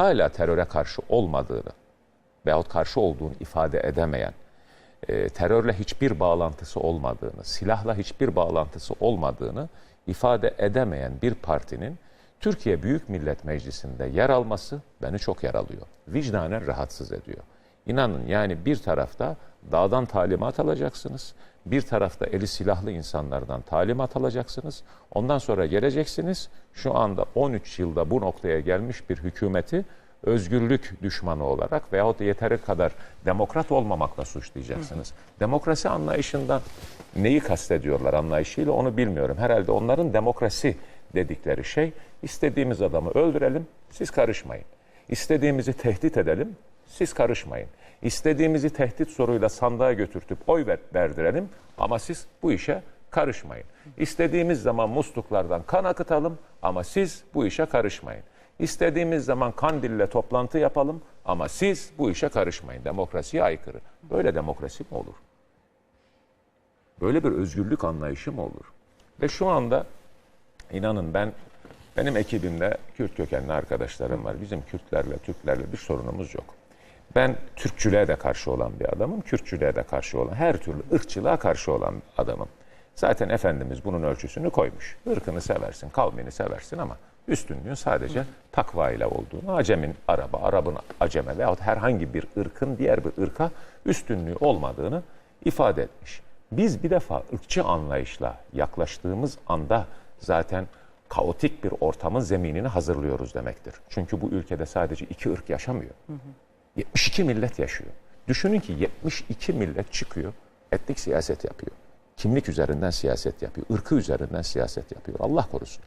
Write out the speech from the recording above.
hala teröre karşı olmadığını veyahut karşı olduğunu ifade edemeyen, e, terörle hiçbir bağlantısı olmadığını, silahla hiçbir bağlantısı olmadığını ifade edemeyen bir partinin Türkiye Büyük Millet Meclisi'nde yer alması beni çok yaralıyor. Vicdanen rahatsız ediyor. İnanın yani bir tarafta dağdan talimat alacaksınız, bir tarafta eli silahlı insanlardan talimat alacaksınız. Ondan sonra geleceksiniz. Şu anda 13 yılda bu noktaya gelmiş bir hükümeti özgürlük düşmanı olarak veyahut da yeteri kadar demokrat olmamakla suçlayacaksınız. Demokrasi anlayışından neyi kastediyorlar anlayışıyla onu bilmiyorum. Herhalde onların demokrasi dedikleri şey istediğimiz adamı öldürelim, siz karışmayın. İstediğimizi tehdit edelim, siz karışmayın. İstediğimizi tehdit soruyla sandığa götürtüp oy ver- verdirelim ama siz bu işe karışmayın. İstediğimiz zaman musluklardan kan akıtalım ama siz bu işe karışmayın. İstediğimiz zaman Kandil'le toplantı yapalım ama siz bu işe karışmayın. Demokrasiye aykırı. Böyle demokrasi mi olur? Böyle bir özgürlük anlayışı mı olur? Ve şu anda inanın ben benim ekibimde Kürt kökenli arkadaşlarım var. Bizim Kürtlerle, Türklerle bir sorunumuz yok. Ben Türkçülüğe de karşı olan bir adamım, Kürtçülüğe de karşı olan, her türlü ırkçılığa karşı olan adamım. Zaten Efendimiz bunun ölçüsünü koymuş. Irkını seversin, kavmini seversin ama üstünlüğün sadece takva ile olduğunu, Acemin Araba, Arap'ın Aceme veyahut herhangi bir ırkın diğer bir ırka üstünlüğü olmadığını ifade etmiş. Biz bir defa ırkçı anlayışla yaklaştığımız anda zaten kaotik bir ortamın zeminini hazırlıyoruz demektir. Çünkü bu ülkede sadece iki ırk yaşamıyor. 72 millet yaşıyor. Düşünün ki 72 millet çıkıyor, etnik siyaset yapıyor. Kimlik üzerinden siyaset yapıyor, ırkı üzerinden siyaset yapıyor. Allah korusun.